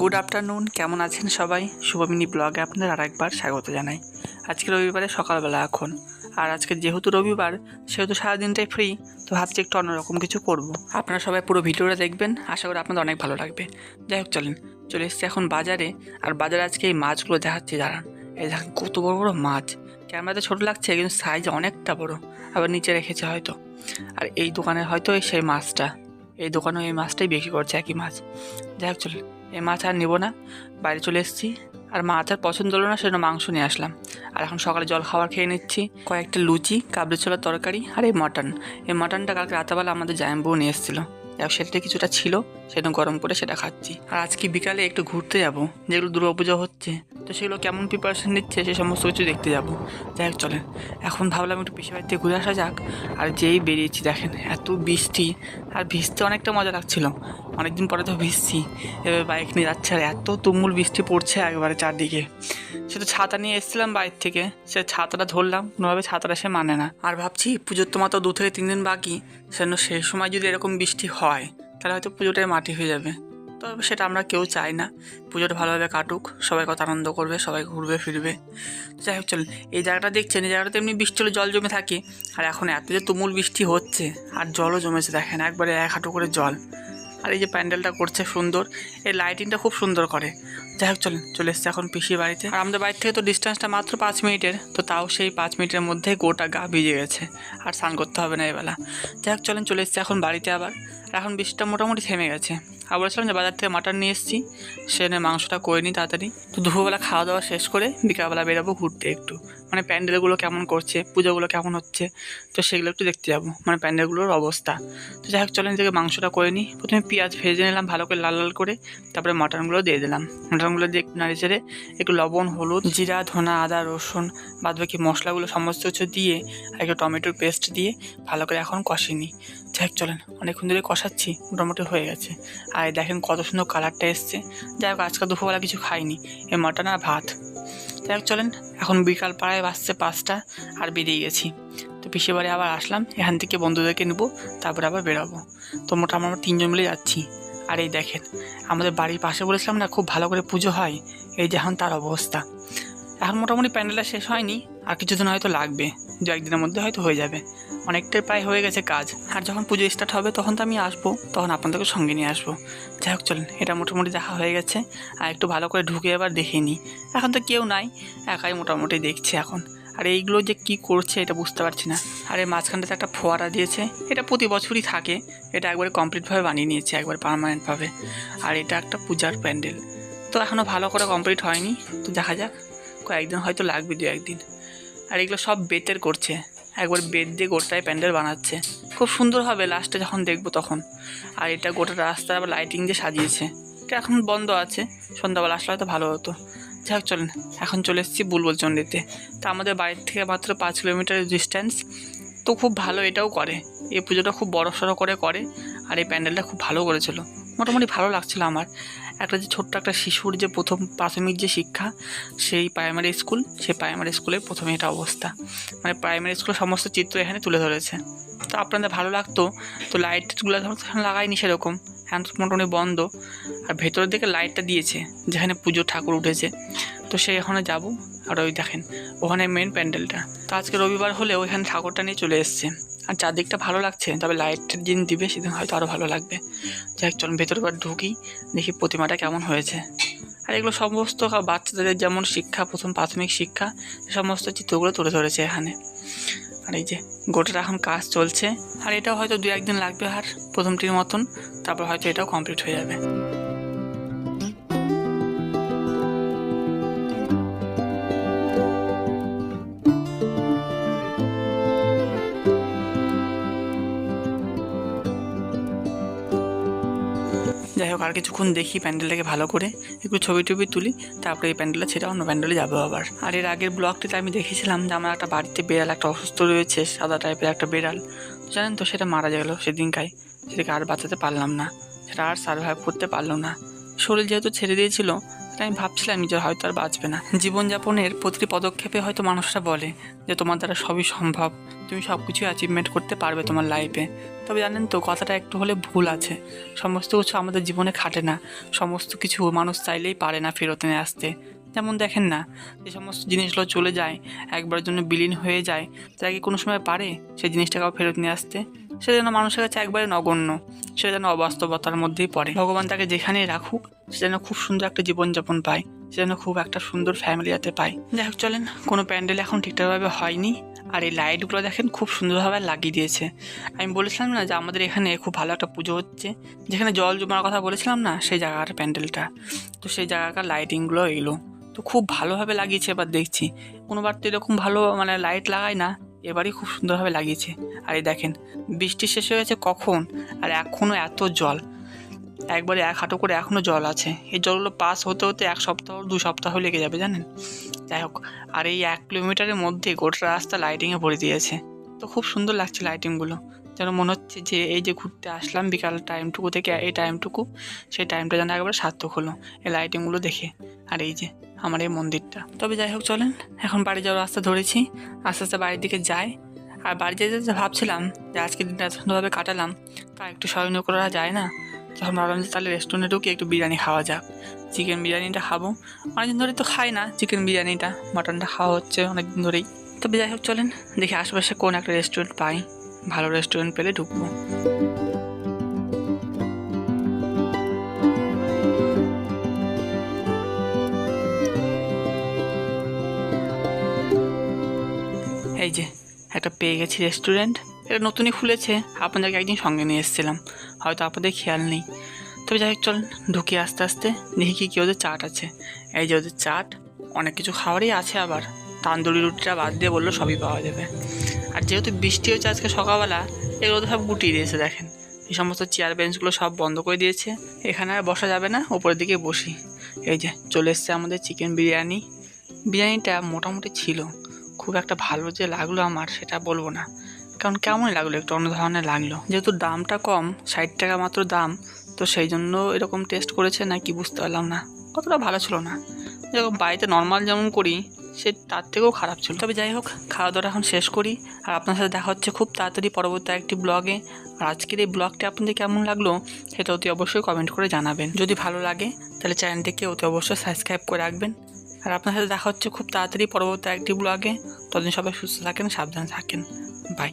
Good afternoon কেমন আছেন সবাই? শুভমিনী ব্লগে আপনাদের আর একবার স্বাগত জানাই। আজকে রবিবারে সকালবেলা এখন। আর আজকে যেহেতু রবিবার, সেহেতু সারাদিনটাই ফ্রি তো ভাবছি একটু অন্যরকম কিছু করব। আপনারা সবাই পুরো ভিডিওটা দেখবেন, আশা করি আপনাদের অনেক ভালো লাগবে। যাই হোক, চলেন, চলে এসেছি এখন বাজারে। আর বাজারে আজকে এই মাছগুলো দেখাচ্ছি, দাঁড়ান। এই দেখেন, কত বড় বড় মাছ। ক্যামেরাতে ছোটো লাগছে, কিন্তু সাইজ অনেকটা বড়। আবার নিচে রেখেছে হয়তো। আর এই দোকানে হয়তো এই সেই মাছটা। এই দোকানেও এই মাছটাই বিক্রি করছে একই মাছ। যাই হোক, চলুন। এই মাছ আর নেব না। বাইরে চলে এসেছি। আর মাছ আর পছন্দ হলো না, সেজন্য মাংস নিয়ে আসলাম। আর এখন সকালে জল খাবার খেয়ে নিচ্ছি। কয়েকটা লুচি, কাবলি ছোলার তরকারি আর এই মটন। এই মটনটা কালকে রাতেবেলা আমাদের জায়ম্বু নিয়ে এসেছিল। হোক সেটা কিছুটা ছিল সেটা গরম করে সেটা খাচ্ছি। আর আজকে বিকালে একটু ঘুরতে যাব। যেগুলো দুর্গাপুজো হচ্ছে তো সেগুলো কেমন প্রিপারেশন নিচ্ছে সে সমস্ত কিছু দেখতে যাব। যাই হোক, চলেন। এখন ভাবলাম একটু পিসি বাড়িতে ঘুরে আসা যাক। আর যেই বেরিয়েছি, দেখেন, এত বৃষ্টি। আর ভিজতে অনেকটা মজা লাগছিল। অনেকদিন পরে তো ভিজছি। এবার বাইক নিয়ে যাচ্ছে। আর এত তুমুল বৃষ্টি পড়ছে একবারে চারদিকে। সে তো ছাতা নিয়ে এসেছিলাম বাইর থেকে। সে ছাতাটা ধরলাম। কোনোভাবে ছাতাটা সে মানে না। আর ভাবছি, পুজোর তো মাত্র দু থেকে তিন দিন বাকি। সেজন্য সেই সময় যদি এরকম বৃষ্টি হয়, তাহলে হয়তো পুজোটাই মাটি হয়ে যাবে। তবে সেটা আমরা কেউ চাই না। পুজোটা ভালোভাবে কাটুক, সবাই কত আনন্দ করবে, সবাই ঘুরবে, ফিরবে। যাই হোক, চলুন। এই জায়গাটা দেখছেন, এই জায়গাটাতে এমনি বৃষ্টি হলে জল জমে থাকে। আর এখন এত যে তুমুল বৃষ্টি হচ্ছে, আর জলও জমেছে, দেখেন, একবারে এক হাঁটু করে জল। আর এই যে প্যান্ডেলটা করছে সুন্দর এই লাইটিংটা খুব সুন্দর করে। যাই হোক, চলেন, চলে এসছে এখন পিসির বাড়িতে। আর আমাদের বাড়ির থেকে তো ডিস্টেন্সটা মাত্র পাঁচ মিনিটের, তো তাও সেই পাঁচ মিনিটের মধ্যে গোটা গা ভিজে গেছে। আর স্নান করতে হবে না এবেলা। যাই হোক, চলেন, চলে এসছে এখন বাড়িতে আবার। এখন বৃষ্টিটা মোটামুটি থেমে গেছে। আর বলেছিলাম যে বাজার থেকে মাটন নিয়ে এসেছি। সেনে মাংসটা করে নিই তাড়াতাড়ি। তো দুপুরবেলা খাওয়া দাওয়া শেষ করে বিকালবেলা বেরাবো ঘুরতে একটু। মানে প্যান্ডেলগুলো কেমন করছে, পুজোগুলো কেমন হচ্ছে, তো সেগুলো একটু দেখতে যাব। মানে প্যান্ডেলগুলোর অবস্থা। তো যাই হোক চলেন থেকে মাংসটা করে নিই। প্রথমে পেঁয়াজ ভেজে নিলাম ভালো করে লাল লাল করে। তারপরে মাটনগুলো দিয়ে দিলাম। মাটনগুলো দিয়ে একটু নাড়ি চেড়ে একটু লবণ, হলুদ, জিরা, ধনা, আদা, রসুন বাদ বাকি মশলাগুলো সমস্ত কিছু দিয়ে আর একটু টমেটোর পেস্ট দিয়ে ভালো করে এখন কষিয়ে নিই। যাই হোক, চলেন। অনেকক্ষণ ধরে কষাচ্ছি, মোটামুটি হয়ে গেছে। আর দেখেন কত সুন্দর কালারটা এসছে। যাই হোক আজকাল দুপুরবেলা কিছু খাইনি, এই মটন আর ভাত। যাই হোক, চলেন, এখন বিকাল পাড়ায় বাসছে পাঁচটা আর বেরিয়ে গেছি। তো পিসে বাড়ি আবার আসলাম, এখান থেকে বন্ধুদেরকে নেব, তারপরে আবার বেরোবো। তো মোটামুটি আমরা তিনজন মিলে যাচ্ছি। আর এই দেখেন, আমাদের বাড়ির পাশে বলেছিলাম না, খুব ভালো করে পুজো হয়, এই যে এখন তার অবস্থা। এখন মোটামুটি প্যান্ডেলটা শেষ হয়নি, আর কিছুদিন হয়তো লাগবে, দু একদিনের মধ্যে হয়তো হয়ে যাবে। অনেকটাই প্রায় হয়ে গেছে কাজ, আর যখন পুজো স্টার্ট হবে তখন তো আমি আসব, তখন আপনাদেরকে সঙ্গে নিয়ে আসব। যাই হোক, চলেন, এটা মোটামুটি দেখা হয়ে গেছে, আর একটু ভালো করে ঢুকে এবার দেখে নিই। এখন তো কেউ নাই, একাই মোটামুটি দেখছি এখন। আর এইগুলো যে কি করছে এটা বুঝতে পারছি না। আর এই মাঝখানটাতে একটা ফোয়ারা দিয়েছে, এটা প্রতি বছরই থাকে, এটা একবারে কমপ্লিটভাবে বানিয়ে নিয়েছে, একবার পারমানেন্টভাবে আর এটা একটা পূজার প্যান্ডেল। তো এখনও ভালো করে কমপ্লিট হয়নি, তো দেখা যাক। কয়েকদিন হয়তো লাগবে দু একদিন। আর এগুলো সব বেতের করছে। একবার বেত দিয়ে গোটায় প্যান্ডেল বানাচ্ছে। খুব সুন্দর হবে লাস্টে যখন দেখব তখন। আর এটা গোটা রাস্তা আবার লাইটিং দিয়ে সাজিয়েছে। এটা এখন বন্ধ আছে। সন্ধ্যাবেলা আসলে হয়তো ভালো হতো। যাই হোক চলেন। এখন চলে এসেছি বুলবুল চণ্ডীতে তা আমাদের বাড়ির থেকে মাত্র পাঁচ কিলোমিটার ডিস্ট্যান্স তো খুব ভালো এটাও করে। এই পুজোটা খুব বড় সড়ো করে করে। আর এই প্যান্ডেলটা খুব ভালো করেছিল। মোটামুটি ভালো লাগছিল আমার। একটা যে ছোট্ট একটা শিশুর যে প্রথম প্রাথমিক যে শিক্ষা, সেই প্রাইমারি স্কুল সেই প্রাইমারি স্কুলের প্রথমে এটা অবস্থা। মানে প্রাইমারি স্কুলের সমস্ত চিত্র এখানে তুলে ধরেছে। তো আপনাদের ভালো লাগতো? তো লাইটগুলো ধরো লাগায়নি সেরকম। এখন তো মোটামুটি বন্ধ। আর ভেতরের দিকে লাইটটা দিয়েছে, যেখানে পুজো ঠাকুর উঠেছে। তো সেই ওখানে যাব। আর ওই দেখেন, ওখানে মেন প্যান্ডেলটা। তো আজকে রবিবার হলেও ওইখানে ঠাকুরটা নিয়ে চলে এসছে। আর চারদিকটা ভালো লাগছে, তবে লাইটের দিন দিবে সেদিন হয়তো আরও ভালো লাগবে। যাই হোক, চলুন ভেতরে বার ঢুকি, দেখি প্রতিমাটা কেমন হয়েছে। আর এগুলো সমস্ত বাচ্চাদের যেমন শিক্ষা, প্রথম প্রাথমিক শিক্ষা সমস্ত চিত্রগুলো তুলে ধরেছে এখানে। আর এই যে গোটাটা এখন কাজ চলছে, আর এটাও হয়তো দু একদিন লাগবে আর প্রথমটির মতন, তারপর হয়তো এটাও কমপ্লিট হয়ে যাবে। আর কিছুক্ষণ দেখি প্যান্ডেলটাকে ভালো করে, একটু ছবি টবি তুলি, তারপরে এই প্যান্ডেলটা ছেড়ে অন্য প্যান্ডেলে যাব আবার। আর এর আগের ব্লগটিতে আমি দেখেছিলাম যে আমার একটা বাড়িতে বেড়াল একটা অসুস্থ রয়েছে, সাদা টাইপের একটা বেড়াল। জানেন তো, সেটা মারা গেল সেদিনকায়। সেটাকে আর বাঁচাতে পারলাম না। সেটা আর সার্ভাইভ করতে পারল না। শরীর যেহেতু ছেড়ে দিয়েছিল এটা আমি ভাবছিলাম, নিজের হয়তো আর বাঁচবে না। জীবনযাপনের প্রতিটি পদক্ষেপে হয়তো মানুষরা বলে যে, তোমার দ্বারা সবই সম্ভব। তুমি সব কিছুই অ্যাচিভমেন্ট করতে পারবে তোমার লাইফে তবে জানেন তো, কথাটা একটু হলে ভুল আছে। সমস্ত কিছু আমাদের জীবনে খাটে না। সমস্ত কিছু মানুষ চাইলেই পারে না ফেরত নিয়ে আসতে। যেমন দেখেন না, যে সমস্ত জিনিসগুলো চলে যায়, একবারের জন্য বিলীন হয়ে যায়, তারা কি কোনো সময় পারে সেই জিনিসটাকেও ফেরত নিয়ে আসতে? সেটা যেন মানুষের কাছে একবারে নগণ্য। সে যেন অবাস্তবতার মধ্যেই পড়ে। ভগবান তাকে যেখানেই রাখুক, সে যেন খুব সুন্দর একটা জীবনযাপন পায়, সে যেন খুব একটা সুন্দর ফ্যামিলি যাতে পায়। যাই হোক, চলেন, কোনো প্যান্ডেল এখন ঠিকঠাকভাবে হয়নি, আর এই লাইটগুলো দেখেন খুব সুন্দরভাবে লাগিয়ে দিয়েছে। আমি বলেছিলাম না যে আমাদের এখানে খুব ভালো একটা পুজো হচ্ছে? যেখানে জল জমার কথা বলেছিলাম না, সেই জায়গার প্যান্ডেলটা তো সেই জায়গাকার লাইটিংগুলো এলো। তো খুব ভালোভাবে লাগিয়েছে এবার দেখছি। কোনোবার তো এরকম ভালো মানে লাইট লাগায় না এবারই খুব সুন্দরভাবে লাগিয়েছে। আর এই দেখেন, বৃষ্টি শেষ হয়ে গেছে কখন? আর এখনও এত জল। একবারে এক হাঁটু করে এখনও জল আছে। এই জলগুলো পাস হতে হতে এক সপ্তাহ, দু সপ্তাহ লেগে যাবে, জানেন? যাই হোক, আর এই এক কিলোমিটারের মধ্যে গোটা রাস্তা লাইটিংয়ে ভরে দিয়েছে। তো খুব সুন্দর লাগছে লাইটিংগুলো যেন মনে হচ্ছে যে এই যে ঘুরতে আসলাম বিকাল টাইমটুকু থেকে, এই টাইমটুকু সেই টাইমটা যেন একবারে সার্থক হলো, এই লাইটিংগুলো দেখে। আর এই যে আমার এই মন্দিরটা। তবে যাই হোক, চলেন। এখন বাড়ি যাওয়ার রাস্তা ধরেছি। আস্তে আস্তে বাড়ির দিকে যাই। আর বাড়ি যেতে যেতে ভাবছিলাম যে আজকের দিনটা সুন্দরভাবে কাটালাম। তা একটু স্মরণীয় করা যায় না? তখন ভাবলাম যে তাহলে রেস্টুরেন্টে ঢুকে একটু বিরিয়ানি খাওয়া যাক। চিকেন বিরিয়ানিটা খাব। অনেকদিন ধরেই তো খাই না চিকেন বিরিয়ানিটা। মাটনটা খাওয়া হচ্ছে অনেকদিন ধরেই। তবে যাই হোক, চলেন। দেখি আশেপাশে কোন একটা রেস্টুরেন্ট পাই। ভালো রেস্টুরেন্ট পেলে ঢুকবো। এই যে, একটা পেয়ে গেছি রেস্টুরেন্ট এটা নতুনই খুলেছে, আপনাদেরকে একদিন সঙ্গে নিয়ে এসেছিলাম। হয়তো আপনাদের খেয়াল নেই। তবে যাই হোক, চল ঢুকি আস্তে আস্তে, দেখি কি কি ওদের চাট আছে। এই যে ওদের চাট, অনেক কিছু খাবারই আছে আবার। তান্দুরি রুটিটা বাদ দিয়ে বলল সবই পাওয়া যাবে। আর যেহেতু বৃষ্টি হচ্ছে আজকে সকালবেলা, এগুলো তো সব গুটিয়ে দিয়েছে, দেখেন। এই সমস্ত চেয়ার বেঞ্চগুলো সব বন্ধ করে দিয়েছে। এখানে আর বসা যাবে না ওপরের দিকে বসি। এই যে, চলে এসছে আমাদের চিকেন বিরিয়ানি। বিরিয়ানিটা মোটামুটি ছিল। খুব একটা ভালো যে লাগল আমার, সেটা বলব না। কারণ কেমন লাগল, একটু অন্য ধরনের লাগল। যেহেতু দামটা কম, ষাট টাকা মাত্র দাম, তো সেই জন্য এরকম টেস্ট করেছে না কি বুঝতে পারলাম না। কতটা ভালো ছিল না। যেরকম বাড়িতে নর্মাল যেমন করি, সে তার থেকেও খারাপ ছিল। তবে যাই হোক খাওয়া দাওয়া এখন শেষ করি। আর আপনার সাথে দেখা হচ্ছে খুব তাড়াতাড়ি পরবর্তী একটি ব্লগে আর আজকের এই ব্লগটি আপনাদের কেমন লাগল, সেটা অতি অবশ্যই কমেন্ট করে জানাবেন। যদি ভালো লাগে, তাহলে চ্যানেলটিকে অতি অবশ্যই সাবস্ক্রাইব করে রাখবেন। আর আপনার সাথে দেখা হচ্ছে খুব তাড়াতাড়ি পরবর্তী একটি ব্লগে ততদিন সবাই সুস্থ থাকেন, সাবধানে থাকেন।